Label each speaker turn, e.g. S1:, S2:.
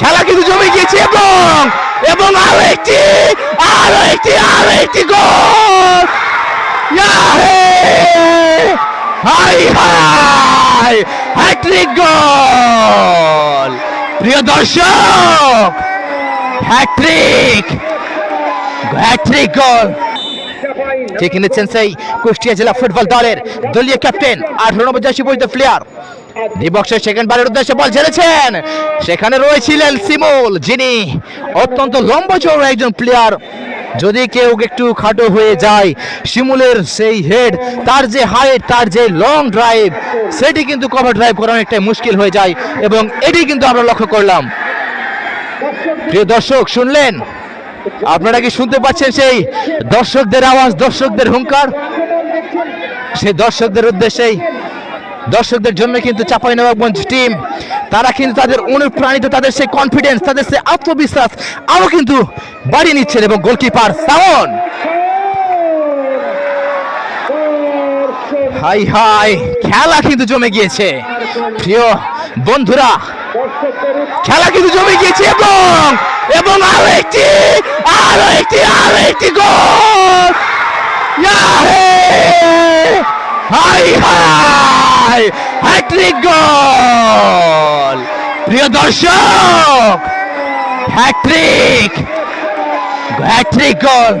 S1: খেলা কিন্তু জমে গিয়েছে এবং এবং আরও একটি আরও একটি আরও একটি গোল! হাই হাই! Hat trick goal. প্রিয় দর্শক হ্যাট্রিক হ্যাট্রিক গোল। ঠিক নিচ্ছেন সেই কুষ্টিয়া জেলা ফুটবল দলের দলীয় ক্যাপ্টেন আঠারো নম্বর জার্সি পরিচিত প্লেয়ার দিবক্সে সেকেন্ড বারের উদ্দেশ্যে বল ছেড়েছেন। সেখানে রয়েছিলেন সিমুল যিনি অত্যন্ত লম্বা চৌড়া একজন প্লেয়ার যদি কেউ একটু খাটো হয়ে যায়, শিমুলের সেই হেড তার যে হাইট তার যে লং ড্রাইভ সেটি কিন্তু কভার ড্রাইভ করা অনেকটাই মুশকিল হয়ে যায় এবং এটি কিন্তু আমরা লক্ষ্য করলাম। প্রিয় দর্শক, শুনলেন? আপনারা কি শুনতে পাচ্ছেন সেই দর্শকদের আওয়াজ, দর্শকদের হুঙ্কার? সেই দর্শকদের উদ্দেশ্যেই দর্শকদের জন্য কিন্তু চাপাই নবাবগঞ্জ টিম তারা কিন্তু তাদের অনুপ্রাণিত, তাদের সেই কনফিডেন্স তাদের সেই আত্মবিশ্বাস আরও কিন্তু বাড়িয়ে নিচ্ছেন এবং গোলকিপার সাউন হাই হাই, খেলা কিন্তু জমে গিয়েছে। প্রিয় বন্ধুরা, খেলা কিন্তু জমে গিয়েছে এবং এবং আরও একটি আরও একটি আরও একটি গোল ইয়াহে! হাই! হাই হ্যাট্রিক গোল। প্রিয় দর্শক হ্যাট্রিক হ্যাট্রিক গোল।